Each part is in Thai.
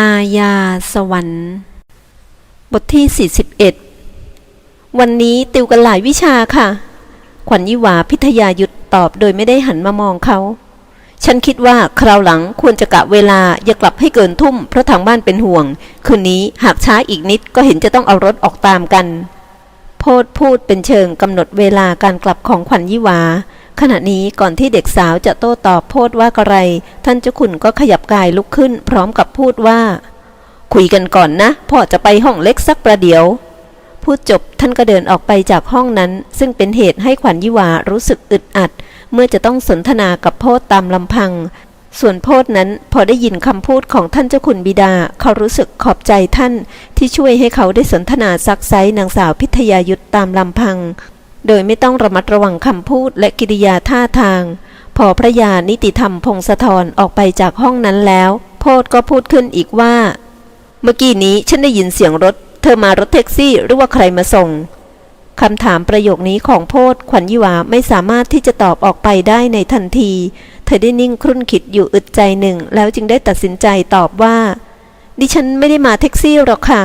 อาญาสวรรค์ บทที่ 41 วันนี้ติวกันหลายวิชาค่ะ ขวัญยิวาพิทยายุทธตอบโดยไม่ได้หันมามองเขา ฉันคิดว่าคราวหลังควรจะกะเวลาอย่ากลับให้เกินทุ่มเพราะทางบ้านเป็นห่วง คืนนี้หากช้าอีกนิดก็เห็นจะต้องเอารถออกตามกัน โพดพูดเป็นเชิงกำหนดเวลาการกลับของขวัญยิวา ขณะนี้ก่อนที่เด็กสาวจะโต้ตอบโพดว่ากระไร ท่านเจ้าขุนก็ขยับกายลุกขึ้น พร้อมกับพูดว่า คุยกันก่อนนะพ่อจะไปห้องเล็กสักประเดี๋ยว พูดจบท่านก็เดินออกไปจากห้องนั้น ซึ่งเป็นเหตุให้ขวัญยิวารู้สึกอึดอัด เมื่อจะต้องสนทนากับโพดตามลำพัง ส่วนโพดนั้นพอได้ยินคำพูดของท่านเจ้าคุณบิดา เขารู้สึกขอบใจท่านที่ช่วยให้เขาได้สนทนาซักไซนางสาวพิทยายุทธตามลำพัง โดยไม่ต้องระมัดระวังคำพูดและกิริยาท่าทาง พอพระยานิติธรรมพงศธรออกไปจากห้องนั้นแล้ว โพดก็พูดขึ้นอีกว่า เมื่อกี้นี้ฉันได้ยินเสียงรถ เธอมารถแท็กซี่หรือว่าใครมาส่งคำถามประโยคนี้ของโพดขวัญยิวาไม่สามารถที่จะตอบออกไปได้ในทันที เธอได้นิ่งครุ่นคิดอยู่อึดใจหนึ่ง แล้วจึงได้ตัดสินใจตอบว่า ดิฉันไม่ได้มาแท็กซี่หรอกค่ะ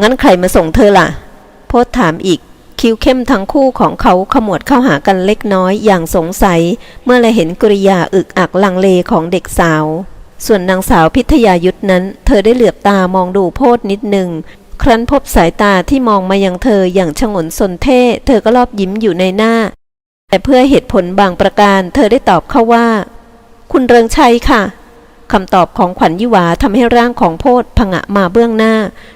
งั้นใครมาส่งเธอล่ะ โพดถามอีก คิ้วเข้มทั้งคู่ของเขาขมวดเข้าหากันเล็กน้อยอย่างสงสัย เมื่อเละเห็นกริยาอึกอักลังเลของเด็กสาว ส่วนนางสาวพิทยายุทธนั้น เธอได้เหลือบตามองดูโพดนิดหนึ่งครั้นพบสายตาที่มองมายังเธออย่างฉงนสนเท่เธอก็รอบยิ้มอยู่ในหน้า แต่เพื่อเหตุผลบางประการ เธอได้ตอบเขาว่า คุณเริงชัยค่ะ คำตอบของขวัญยิวาทำให้ร่างของโพดผงะมาเบื้องหน้า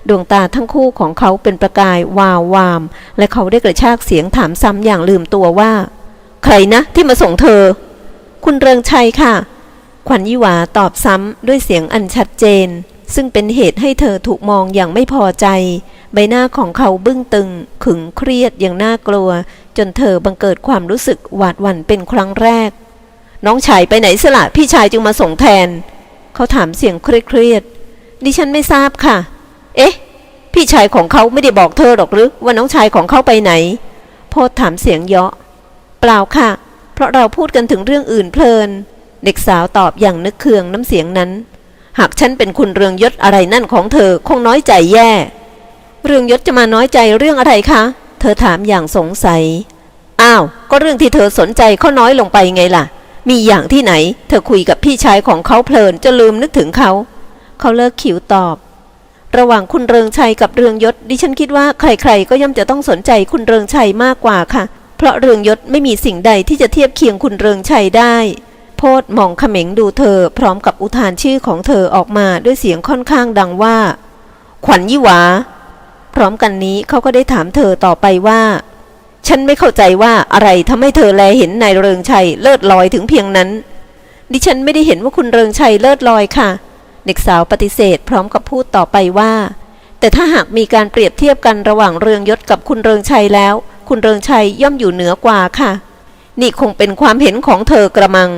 ดวงตาทั้งคู่ของเขาเป็นประกายวาววาม และเขาได้กระชากเสียงถามซ้ำอย่างลืมตัวว่า ใครนะที่มาส่งเธอ คุณเริงชัยค่ะ ขวัญยิวาตอบซ้ำด้วยเสียงอันชัดเจน ซึ่งเป็นเหตุให้เธอถูกมองอย่างไม่พอใจ ใบหน้าของเขาบึ้งตึง ขึงเครียดอย่างน่ากลัว จนเธอบังเกิดความรู้สึกหวาดหวั่นเป็นครั้งแรก น้องชายไปไหนสละพี่ชายจึงมาส่งแทน เขาถามเสียงเครียดๆดิฉันไม่ทราบค่ะ เอ๊ะ พี่ชายของเขาไม่ได้บอกเธอหรอกหรือว่าน้องชายของเขาไปไหนโพดถามเสียงเยาะ เปล่าค่ะ เพราะเราพูดกันถึงเรื่องอื่นเพลิน เด็กสาวตอบอย่างนึกเคืองน้ำเสียงนั้น หากฉันเป็นคุณเรืองยศอะไรนั่นของเธอคงน้อยใจแย่ เรืองยศจะมาน้อยใจเรื่องอะไรคะ เธอถามอย่างสงสัย อ้าว ก็เรื่องที่เธอสนใจเขาน้อยลงไปไงล่ะ มีอย่างที่ไหน เธอคุยกับพี่ชายของเขาเพลินจะลืมนึกถึงเขา เขาเลิกขิวตอบ ระหว่างคุณเริงชัยกับเรืองยศ ดิฉันคิดว่าใครๆ ก็ย่อมจะต้องสนใจคุณเริงชัยมากกว่าค่ะ เพราะเรืองยศไม่มีสิ่งใดที่จะเทียบเคียงคุณเริงชัยได้ โพดมองเขม็งดูเธอ พร้อมกับอุทานชื่อของเธอออกมาด้วยเสียงค่อนข้างดังว่า ขวัญยี่หวา พร้อมกันนี้เขาก็ได้ถามเธอต่อไปว่า ฉันไม่เข้าใจว่าอะไรทำให้เธอแลเห็นนายเริงชัยเลิศลอยถึงเพียงนั้น ดิฉันไม่ได้เห็นว่าคุณเริงชัยเลิศลอยค่ะ เด็กสาวปฏิเสธพร้อมกับพูดต่อไปว่า แต่ถ้าหากมีการเปรียบเทียบกันระหว่างเรืองยศกับคุณเริงชัยแล้ว คุณเริงชัยย่อมอยู่เหนือกว่าค่ะ นี่คงเป็นความเห็นของเธอกระมัง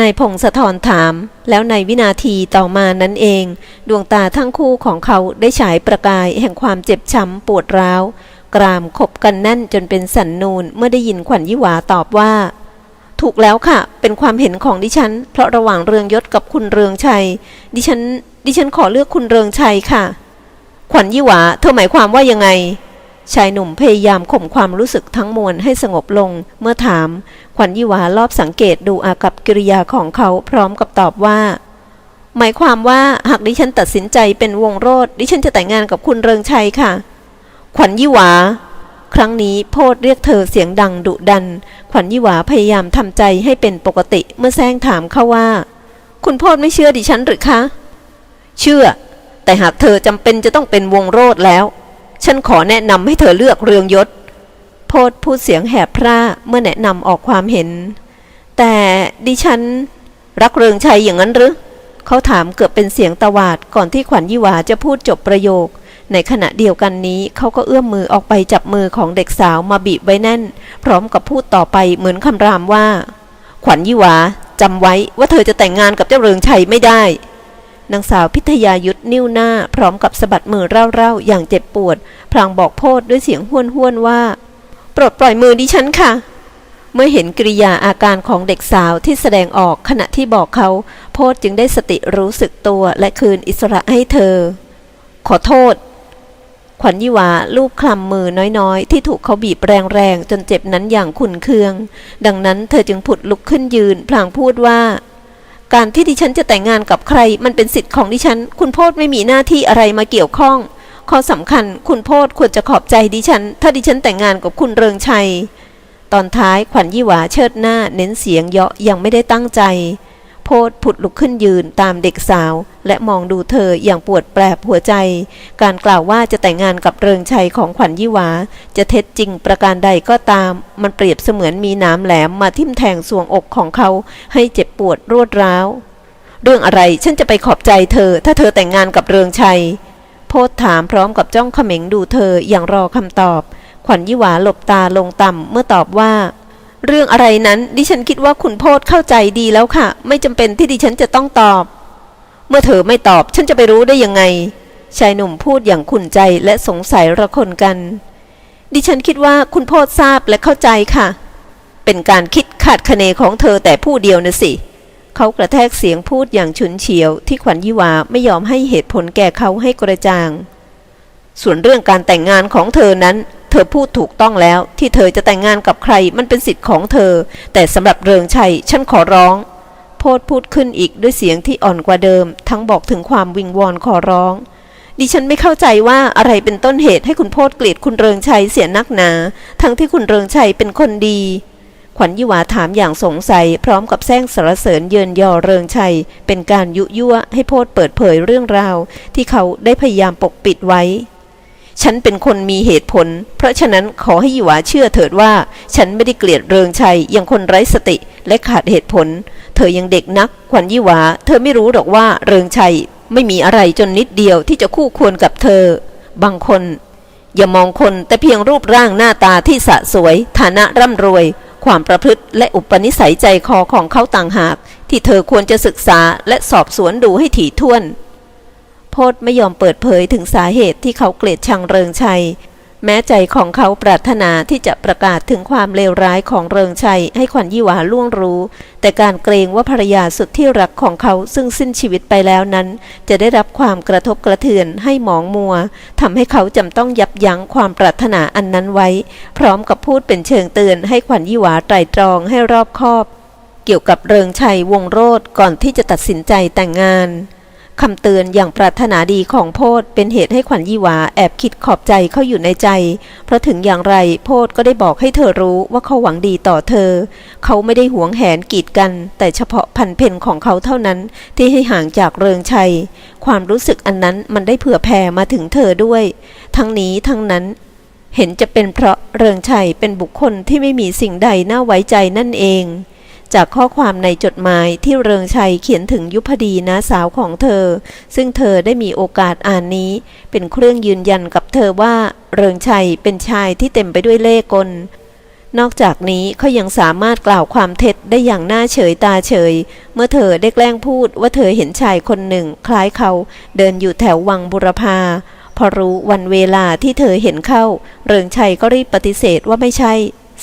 นายพงศธรถาม แล้วในวินาทีต่อมานั้นเอง ดวงตาทั้งคู่ของเขาได้ฉายประกายแห่งความเจ็บช้ำปวดร้าว กรามขบกันแน่นจนเป็นสันนูนเมื่อได้ยินขวัญยิวาตอบว่า ถูกแล้วค่ะ เป็นความเห็นของดิฉัน เพราะระหว่างเรืองยศกับคุณเรืองชัย ดิฉัน ดิฉันขอเลือกคุณเรืองชัยค่ะ ขวัญยิวาเธอหมายความว่ายังไง ชายหนุ่มพยายามข่มความรู้สึกทั้งมวลให้สงบลง เมื่อถาม ขวัญยิวารอบสังเกตดูอากับกิริยาของเขาพร้อมกับตอบว่าหมายความว่าหากดิฉันตัดสินใจเป็นวงโรดดิฉันจะแต่งงานกับคุณเรืองชัยค่ะ ขวัญยี่หวา ครั้งนี้โพดเรียกเธอเสียงดังดุดัน ขวัญยี่หวาพยายามทำใจให้เป็นปกติเมื่อแซงถามเขาว่า คุณโพดไม่เชื่อดิฉันหรือคะ เชื่อ แต่หากเธอจำเป็นจะต้องเป็นวงโรดแล้ว ฉันขอแนะนำให้เธอเลือกเรืองยศ โพดพูดเสียงแหบพร่าเมื่อแนะนำออกความเห็น แต่ดิฉันรักเรืองชัยอย่างนั้นหรือเขาถามเกือบเป็นเสียงตวาดก่อนที่ขวัญยี่หวาจะพูดจบประโยค ในขณะเดียวกันนี้เขาก็เอื้อมมือออกไปจับมือของเด็กสาวมาบีบไว้แน่น พร้อมกับพูดต่อไปเหมือนคำรามว่า ขวัญยี่หวาจำไว้ว่าเธอจะแต่งงานกับเจ้าเรืองชัยไม่ได้นางสาวพิทยายุทธนิ้วหน้า พร้อมกับสะบัดมือเร่าๆ อย่างเจ็บปวด พลางบอกโพดด้วยเสียงห้วนๆว่าปลดปล่อยมือดิฉันค่ะ เมื่อเห็นกริยาอาการของเด็กสาวที่แสดงออกขณะที่บอกเขา โพธจึงได้สติรู้สึกตัวและคืนอิสระให้เธอ ขอโทษ ขวัญยี่วาลูบคลำมือน้อยๆ ที่ถูกเขาบีบแรงๆ จนเจ็บนั้นอย่างขุนเคือง ดังนั้นเธอจึงผุดลุกขึ้นยืน พลางพูดว่า การที่ดิฉันจะแต่งงานกับใคร มันเป็นสิทธิ์ของดิฉัน คุณโพธไม่มีหน้าที่อะไรมาเกี่ยวข้อง ข้อสำคัญ คุณโพธควรจะขอบใจดิฉัน ถ้าดิฉันแต่งงานกับคุณเริงชัย ตอนท้ายขวัญยี่หวาเชิดหน้า เน้นเสียงเยาะยังไม่ได้ตั้งใจ โพธผุดลุกขึ้นยืนตามเด็กสาว และมองดูเธออย่างปวดแปรบหัวใจ การกล่าวว่าจะแต่งงานกับเริงชัยของขวัญยี่หวา จะเท็จจริงประการใดก็ตาม มันเปรียบเสมือนมีน้ำแหลมมาทิ่มแทงสวงอกของเขา ให้เจ็บปวดรวดร้าว เรื่องอะไรฉันจะไปขอบใจเธอ ถ้าเธอแต่งงานกับเริงชัย โพธถามพร้อมกับจ้องเขม็งดูเธออย่างรอคำตอบ ขวัญยี่หวาหลบตาลงต่ำเมื่อตอบว่า เรื่องอะไรนั้นดิฉันคิดว่าคุณโพธเข้าใจดีแล้วค่ะ ไม่จำเป็นที่ดิฉันจะต้องตอบ เมื่อเธอไม่ตอบฉันจะไปรู้ได้ยังไง ชายหนุ่มพูดอย่างขุ่นใจและสงสัยระคนกัน ดิฉันคิดว่าคุณโพธทราบและเข้าใจค่ะ เป็นการคิดขาดคะเนของเธอแต่ผู้เดียวนะสิ เขากระแทกเสียงพูดอย่างฉุนเฉียว ที่ขวัญยี่หวาไม่ยอมให้เหตุผลแก่เขาให้กระจ่าง ส่วนเรื่องการแต่งงานของเธอนั้น เธอพูดถูกต้องแล้ว ที่เธอจะแต่งงานกับใครมันเป็นสิทธิ์ของเธอ แต่สำหรับเริงชัยฉันขอร้องโพธพูดขึ้นอีกด้วยเสียงที่อ่อนกว่าเดิม ทั้งบอกถึงความวิงวอนขอร้อง ดิฉันไม่เข้าใจว่าอะไรเป็นต้นเหตุให้คุณโพธเกลียดคุณเริงชัยเสียนักหนา ทั้งที่คุณเริงชัยเป็นคนดี ขวัญยี่หวาถามอย่างสงสัย พร้อมกับแซงสรรเสริญเยินยอเริงชัย เป็นการยุยั่วให้โพธเปิดเผยเรื่องราว ที่เขาได้พยายามปกปิดไว้ ฉันเป็นคนมีเหตุผล เพราะฉะนั้นขอให้หยิหวาเชื่อเถิดว่า ฉันไม่ได้เกลียดเริงชัยอยังคนไร้สติและขาดเหตุผล เธอยังเด็กนัก ขวัญยี่หวา เธอไม่รู้หรอกว่าเริงชัย ไม่มีอะไรจนนิดเดียวที่จะคู่ควรกับเธอ บางคน อย่ามองคนแต่เพียงรูปร่างหน้าตาที่สะสวย ฐานะร่ำรวย ความประพฤติและอุปนิสัยใจคอของเขาต่างหาก ที่เธอควรจะศึกษาและสอบสวนดูให้ถี่ถ้วน โพธไม่ยอมเปิดเผยถึงสาเหตุที่เขาเกลียดชังเริงชัย แม้ใจของเขาปรารถนาที่จะประกาศถึงความเลวร้ายของเริงชัย ให้ขวัญยี่หวาล่วงรู้ แต่การเกรงว่าภรรยาสุดที่รักของเขาซึ่งสิ้นชีวิตไปแล้วนั้น จะได้รับความกระทบกระเทือนให้หมองมัวทำให้เขาจำต้องยับยั้งความปรารถนาอันนั้นไว้ พร้อมกับพูดเป็นเชิงเตือนให้ขวัญยี่หวาไตรตรองให้รอบคอบ เกี่ยวกับเริงชัยวงโรธก่อนที่จะตัดสินใจแต่งงาน คำเตือนอย่างปรารถนาดีของโพธเป็นเหตุให้ขวัญยี่หวาแอบคิดขอบใจเขาอยู่ในใจ เพราะถึงอย่างไรโพธก็ได้บอกให้เธอรู้ว่าเขาหวังดีต่อเธอ เขาไม่ได้หวงแหนกีดกัน แต่เฉพาะพันเพนของเขาเท่านั้นที่ให้ห่างจากเริงชัย ความรู้สึกอันนั้นมันได้เผื่อแผ่มาถึงเธอด้วย ทั้งนี้ทั้งนั้นเห็นจะเป็นเพราะเริงชัยเป็นบุคคลที่ไม่มีสิ่งใดน่าไว้ใจนั่นเอง จากข้อความในจดหมายที่เริงชัยเขียนถึงยุพดีน้าสาวของเธอ ซึ่งเธอได้มีโอกาสอ่านนี้ เป็นเครื่องยืนยันกับเธอว่าเริงชัยเป็นชายที่เต็มไปด้วยเล่ห์กลนอกจากนี้เขายังสามารถกล่าวความเท็จได้อย่างน่าเฉยตาเฉย เมื่อเธอได้แกล้งพูดว่าเธอเห็นชายคนหนึ่ง คล้ายเขาเดินอยู่แถววังบุรพาพอรู้วันเวลาที่เธอเห็นเข้า เริงชัยก็รีบปฏิเสธว่าไม่ใช่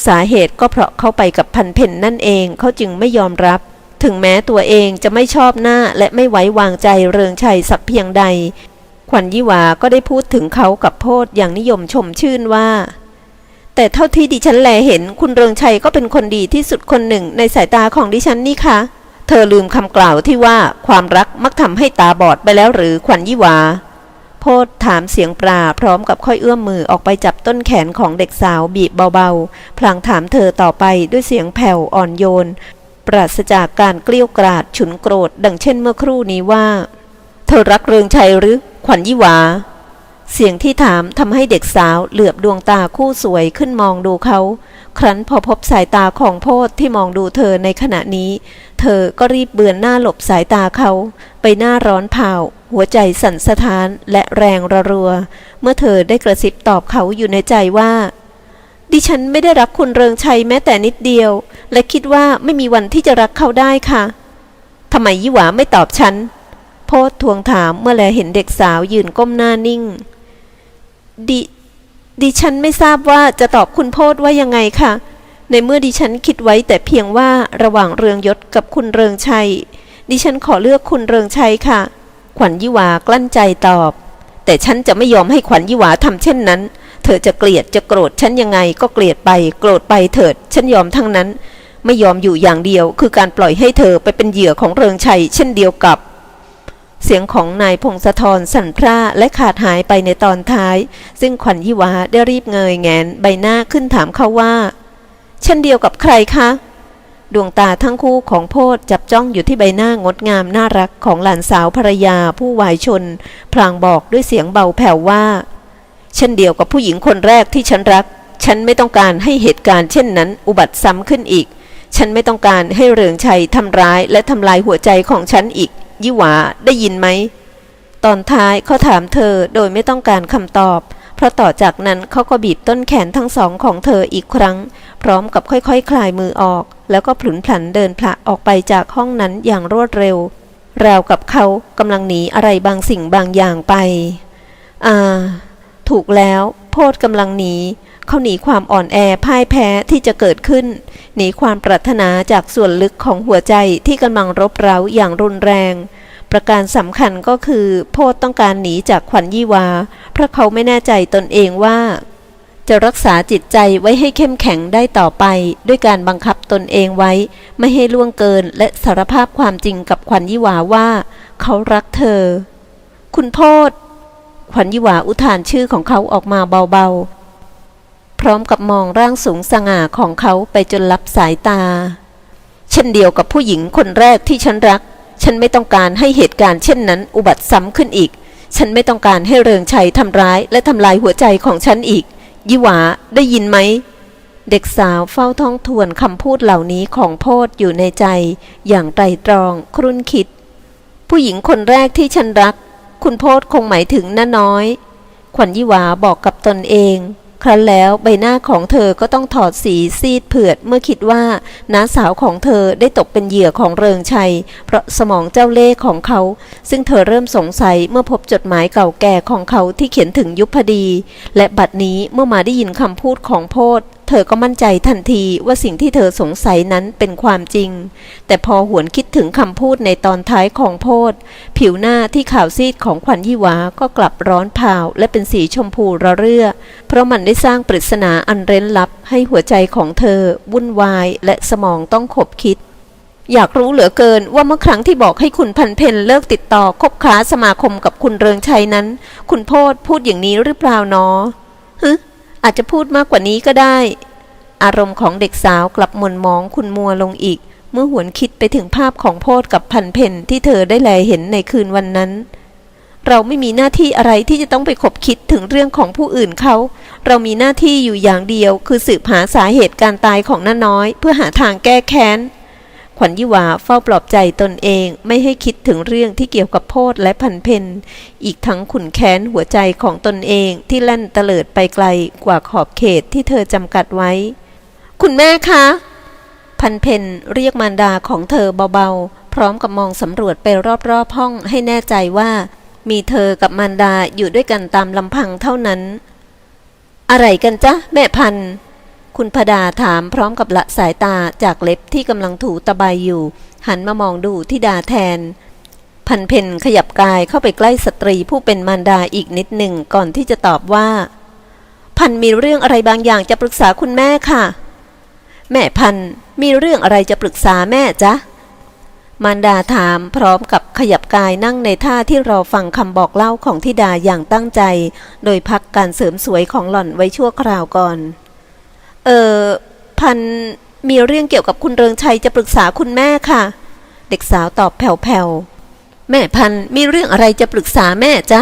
สาเหตุก็เพราะเขาไปกับพันเพนนั่นเองเขาจึงไม่ยอมรับ ถึงแม้ตัวเองจะไม่ชอบหน้าและไม่ไว้วางใจเริงชัยสักเพียงใด ขวัญยี่หวาก็ได้พูดถึงเขากับโพธอย่างนิยมชมชื่นว่า แต่เท่าที่ดิฉันแลเห็นคุณเริงชัยก็เป็นคนดีที่สุดคนหนึ่งในสายตาของดิฉันนี่คะ เธอลืมคำกล่าวที่ว่าความรักมักทำให้ตาบอดไปแล้วหรือขวัญยี่หวา โพธถามเสียงปลาพร้อมกับค่อยเอื้อมมือออกไปจับต้นแขนของเด็กสาวบีบเบาๆ พลางถามเธอต่อไปด้วยเสียงแผ่วอ่อนโยน ปราศจากการเกลี้ยวกราดฉุนโกรธ ดังเช่นเมื่อครู่นี้ว่า เธอรักเริงชัยหรือ ขวัญยี่หวา เสียงที่ถามทำให้เด็กสาวเหลือบดวงตาคู่สวยขึ้นมองดูเขาครั้นพอพบสายตาของโพธที่มองดูเธอในขณะนี้ เธอก็รีบเบือนหน้าหลบสายตาเขา ไปหน้าร้อนเผา หัวใจสั่นสะท้านและแรงระรัว เมื่อเธอได้กระซิบตอบเขาอยู่ในใจว่า ดิฉันไม่ได้รักคุณเริงชัยแม้แต่นิดเดียว และคิดว่าไม่มีวันที่จะรักเขาได้ค่ะทำไมยี่หวาไม่ตอบฉันโพธทวงถามเมื่อแลเห็นเด็กสาวยืนก้มหน้านิ่ง ดิดิฉันไม่ทราบว่าจะตอบคุณโพธว่ายังไงค่ะ ในเมื่อดิฉันคิดไว้แต่เพียงว่าระหว่างเรืองยศกับคุณเรืองชัย ดิฉันขอเลือกคุณเรืองชัยค่ะ ขวัญยี่วากลั้นใจตอบ แต่ฉันจะไม่ยอมให้ขวัญยี่วาทำเช่นนั้น เธอจะเกลียดจะโกรธฉันยังไงก็เกลียดไป โกรธไปเถิด ฉันยอมทั้งนั้น ไม่ยอมอยู่อย่างเดียว คือการปล่อยให้เธอไปเป็นเหยื่อของเรืองชัย เช่นเดียวกับ เสียงของนายพงศธรสั่นพร่าและขาดหายไปในตอนท้าย ซึ่งขวัญยี่หวาได้รีบเงยแงนใบหน้าขึ้นถามเขาว่า เช่นเดียวกับใครคะ ดวงตาทั้งคู่ของโพธจับจ้องอยู่ที่ใบหน้างดงามน่ารักของหลานสาวภรรยาผู้วายชน พลางบอกด้วยเสียงเบาแผ่วว่าเช่นเดียวกับผู้หญิงคนแรกที่ฉันรัก ฉันไม่ต้องการให้เหตุการณ์เช่นนั้นอุบัติซ้ำขึ้นอีก ฉันไม่ต้องการให้เรืองชัยทำร้ายและทำลายหัวใจของฉันอีก ยี่หวาได้ยินไหม ตอนท้ายเขาถามเธอโดยไม่ต้องการคำตอบ เพราะต่อจากนั้นเขาก็บีบต้นแขนทั้งสองของเธออีกครั้ง พร้อมกับค่อยๆคลายมือออก แล้วก็ผลุนผลันเดินพละออกไปจากห้องนั้นอย่างรวดเร็ว ราวกับเขากำลังหนีอะไรบางสิ่งบางอย่างไป อ่า ถูกแล้ว โพดกำลังหนีเขาหนีความอ่อนแอพ่ายแพ้ที่จะเกิดขึ้น หนีความปรารถนาจากส่วนลึกของหัวใจที่กำลังรบเร้าอย่างรุนแรง ประการสำคัญก็คือ โพดต้องการหนีจากขวัญยี่วา เพราะเขาไม่แน่ใจตนเองว่า จะรักษาจิตใจไว้ให้เข้มแข็งได้ต่อไป ด้วยการบังคับตนเองไว้ ไม่ให้ล่วงเกินและสารภาพความจริงกับขวัญยี่วาว่า เขารักเธอ คุณโพดขวัญยี่วาอุทานชื่อของเขาออกมาเบาๆ พร้อมกับมองร่างสูงสง่าของเขาไปจนลับสายตา เช่นเดียวกับผู้หญิงคนแรกที่ฉันรัก ฉันไม่ต้องการให้เหตุการณ์เช่นนั้นอุบัติซ้ำขึ้นอีก ฉันไม่ต้องการให้เริงชัยทำร้ายและทำลายหัวใจของฉันอีก ยี่หวาได้ยินไหม เด็กสาวเฝ้าท้องทวนคำพูดเหล่านี้ของโพดอยู่ในใจ อย่างไตรตรองครุ่นคิด ผู้หญิงคนแรกที่ฉันรัก คุณโพดคงหมายถึงน้าน้อย ขวัญยี่หวาบอกกับตนเอง ครั้นแล้วใบหน้าของเธอก็ต้องถอดสีซีดเผือดเมื่อคิดว่าน้าสาวของเธอได้ตกเป็นเหยื่อของเริงชัย เพราะสมองเจ้าเล่ห์ของเขา ซึ่งเธอเริ่มสงสัยเมื่อพบจดหมายเก่าแก่ของเขาที่เขียนถึงยุพดี และบัดนี้เมื่อมาได้ยินคำพูดของโพธ เธอก็มั่นใจทันทีว่าสิ่งที่เธอสงสัยนั้นเป็นความจริง แต่พอหวนคิดถึงคำพูดในตอนท้ายของโพธผิวหน้าที่ขาวซีดของขวัญยี่หวาก็กลับร้อนเผาและเป็นสีชมพูระเรื่อ เพราะมันได้สร้างปริศนาอันเร้นลับให้หัวใจของเธอ วุ่นวายและสมองต้องขบคิดอยากรู้เหลือเกินว่าเมื่อครั้งที่บอกให้คุณพันเพนเลิกติดต่อคบค้าสมาคมกับคุณเริงชัยนั้น คุณโพธพูดอย่างนี้หรือเปล่าเนาะฮึ อาจจะพูดมากกว่านี้ก็ได้ อารมณ์ของเด็กสาวกลับหม่นมองคุณมัวลงอีก เมื่อหวนคิดไปถึงภาพของโพธกับพันเพนที่เธอได้แลเห็นในคืนวันนั้น เราไม่มีหน้าที่อะไรที่จะต้องไปขบคิดถึงเรื่องของผู้อื่นเขา เรามีหน้าที่อยู่อย่างเดียว คือสืบหาสาเหตุการตายของน้าน้อย เพื่อหาทางแก้แค้น ขวัญยี่หวาเฝ้าปลอบใจตนเองไม่ให้คิดถึงเรื่องที่เกี่ยวกับโพธและพันเพนอีกทั้งขุนแค้นหัวใจของตนเองที่แล่นเตลิดไปไกลกว่าขอบเขตที่เธอจำกัดไว้ คุณแม่คะ พันเพนเรียกมารดาของเธอเบาๆ พร้อมกับมองสำรวจไปรอบๆห้องให้แน่ใจว่า มีเธอกับมารดาอยู่ด้วยกันตามลำพังเท่านั้น อะไรกันจ๊ะแม่พันธ์ คุณพดาถามพร้อมกับละสายตาจากเล็บที่กำลังถูตะไบอยู่ หันมามองดูที่ดาแทน พันเพนขยับกายเข้าไปใกล้สตรีผู้เป็นมารดาอีกนิดหนึ่งก่อนที่จะตอบว่า พันมีเรื่องอะไรบางอย่างจะปรึกษาคุณแม่ค่ะ แม่พันมีเรื่องอะไรจะปรึกษาแม่จ๊ะมารดาถามพร้อมกับขยับกายนั่งในท่าที่รอฟังคำบอกเล่าของทิดาอย่างตั้งใจ โดยพักการเสริมสวยของหล่อนไว้ชั่วคราวก่อน เออพันมีเรื่องเกี่ยวกับคุณเริงชัยจะปรึกษาคุณแม่ค่ะ เด็กสาวตอบแผ่วๆ แม่พันมีเรื่องอะไรจะปรึกษาแม่จ๊ะ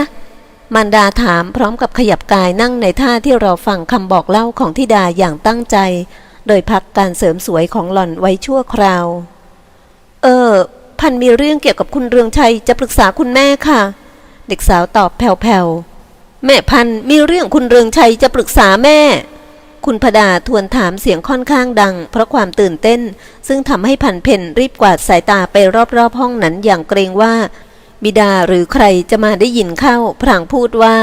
มารดาถามพร้อมกับขยับกายนั่งในท่าที่เรอฟังคำบอกเล่าของทิดาอย่างตั้งใจ โดยพักการเสริมสวยของหล่อนไว้ชั่วคราว เออ พันมีเรื่องเกี่ยวกับคุณเรืองชัยจะปรึกษาคุณแม่ค่ะ เด็กสาวตอบแผ่วๆ แม่พันมีเรื่องคุณเรืองชัยจะปรึกษาแม่ คุณพดาทวนถามเสียงค่อนข้างดัง เพราะความตื่นเต้น ซึ่งทำให้พันเพนรีบกวาดสายตาไปรอบๆห้องนั้นอย่างเกรงว่า บิดาหรือใครจะมาได้ยินเข้าพลางพูดว่า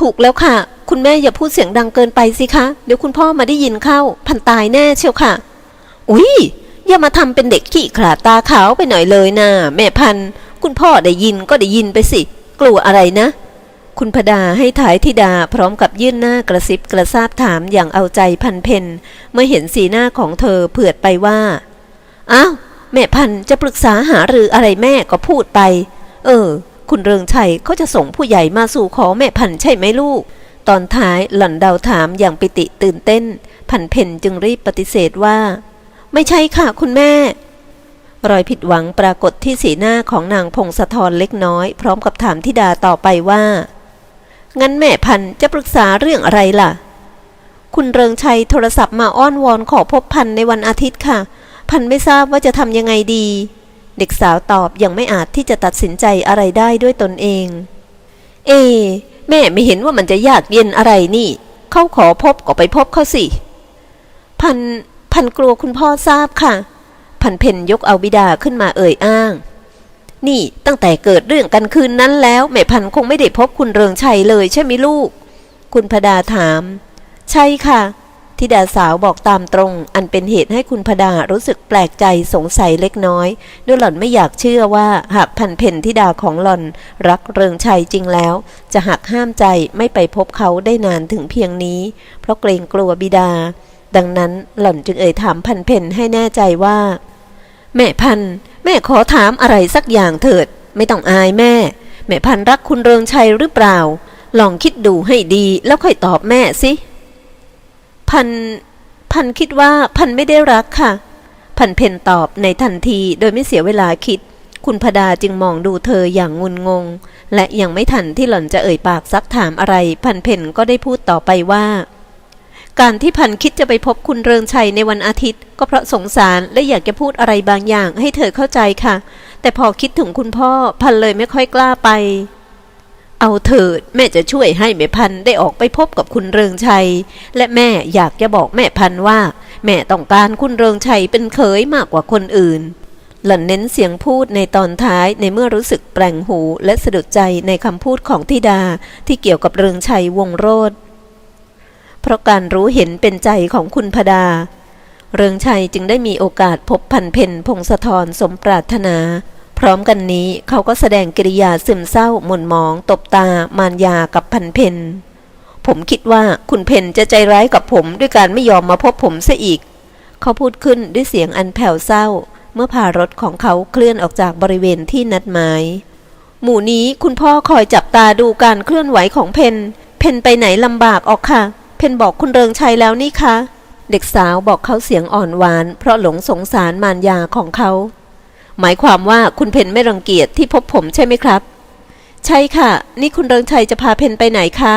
ถูกแล้วค่ะ คุณแม่อย่าพูดเสียงดังเกินไปสิคะ เดี๋ยวคุณพ่อมาได้ยินเข้า พันตายแน่เชียวค่ะ อุ๊ย อย่ามาทำเป็นเด็กขี้ขลาดตาขาวไปหน่อยเลยนะแม่พัน คุณพ่อได้ยินก็ได้ยินไปสิ กลัวอะไรนะ คุณพดาให้ถ่ายธิดาพร้อมกับยื่นหน้ากระซิบกระซาบถามอย่างเอาใจพันเพนเมื่อเห็นสีหน้าของเธอเผือดไปว่า อ้าว แม่พันจะปรึกษาหารืออะไรแม่ก็พูดไป เออ คุณเริงชัยเขาจะส่งผู้ใหญ่มาสู่ขอแม่พันใช่ไหมลูก ตอนท้ายหล่อนเดาถามอย่างปิติตื่นเต้น พันเพนจึงรีบปฏิเสธว่า ไม่ใช่ค่ะคุณแม่รอยผิดหวังปรากฏที่สีหน้าของนางพงศธรเล็กน้อย พร้อมกับถามธิดาต่อไปว่า งั้นแม่พันจะปรึกษาเรื่องอะไรล่ะ คุณเริงชัยโทรศัพท์มาอ้อนวอนขอพบพันในวันอาทิตย์ค่ะ พันไม่ทราบว่าจะทำยังไงดี เด็กสาวตอบยังไม่อาจที่จะตัดสินใจอะไรได้ด้วยตนเอง เอ แม่ไม่เห็นว่ามันจะยากเย็นอะไรนี่ เขาขอพบก็ไปพบเขาสิ พันพันกลัวคุณพ่อทราบค่ะ พันเพนยกเอาบิดาขึ้นมาเอ่ยอ้าง นี่ตั้งแต่เกิดเรื่องกันคืนนั้นแล้ว แม่พันคงไม่ได้พบคุณเริงชัยเลยใช่ไหมลูก คุณพดาถาม ใช่ค่ะธิดาสาวบอกตามตรง อันเป็นเหตุให้คุณพดารู้สึกแปลกใจสงสัยเล็กน้อย ด้วยหล่อนไม่อยากเชื่อว่าหากพันเพนธิดาของหล่อน รักเริงชัยจริงแล้ว จะหักห้ามใจไม่ไปพบเขาได้นานถึงเพียงนี้ เพราะเกรงกลัวบิดา ดังนั้นหล่อนจึงเอ่ยถามพันเพนให้แน่ใจว่า แม่พันธ แม่ขอถามอะไรสักอย่างเถิด ไม่ต้องอายแม่ แม่พันรักคุณเริงชัยหรือเปล่า ลองคิดดูให้ดีแล้วค่อยตอบแม่สิ พัน พันคิดว่าพันไม่ได้รักค่ะ พันเพนตอบในทันทีโดยไม่เสียเวลาคิด คุณพดาจึงมองดูเธออย่างงุนงง และยังไม่ทันที่หล่อนจะเอ่ยปากซักถามอะไร พันเพนก็ได้พูดต่อไปว่า การที่พันคิดจะไปพบคุณเริงชัยในวันอาทิตย์ ก็เพราะสงสารและอยากจะพูดอะไรบางอย่างให้เธอเข้าใจค่ะ แต่พอคิดถึงคุณพ่อพันเลยไม่ค่อยกล้าไป เอาเถิดแม่จะช่วยให้แม่พันได้ออกไปพบกับคุณเริงชัย และแม่อยากจะบอกแม่พันว่า แม่ต้องการคุณเริงชัยเป็นเขยมากกว่าคนอื่น หล่อนเน้นเสียงพูดในตอนท้ายในเมื่อรู้สึกแปลงหูและสะดุดใจในคำพูดของธิดาที่เกี่ยวกับเริงชัยวงโรธ เพราะการรู้เห็นเป็นใจของคุณพดา เริงชัยจึงได้มีโอกาสพบพันเพนพงศธรสมปรารถนา พร้อมกันนี้เขาก็แสดงกิริยาซึมเศร้าหม่นหมอง ตบตามารยากับพันเพนผมคิดว่าคุณเพนจะใจร้ายกับผมด้วยการไม่ยอมมาพบผมเสียอีก เขาพูดขึ้นด้วยเสียงอันแผ่วเศร้า เมื่อพารถของเขาเคลื่อนออกจากบริเวณที่นัดหมาย หมู่นี้คุณพ่อคอยจับตาดูการเคลื่อนไหวของเพนเพนไปไหนลำบากออกค่ะ เพนบอกคุณเริงชัยแล้วนี่คะเด็กสาวบอกเขาเสียงอ่อนหวาน เพราะหลงสงสารมารยาของเขา หมายความว่าคุณเพนไม่รังเกียจที่พบผมใช่ไหมครับ ใช่ค่ะ นี่คุณเริงชัยจะพาเพนไปไหนคะ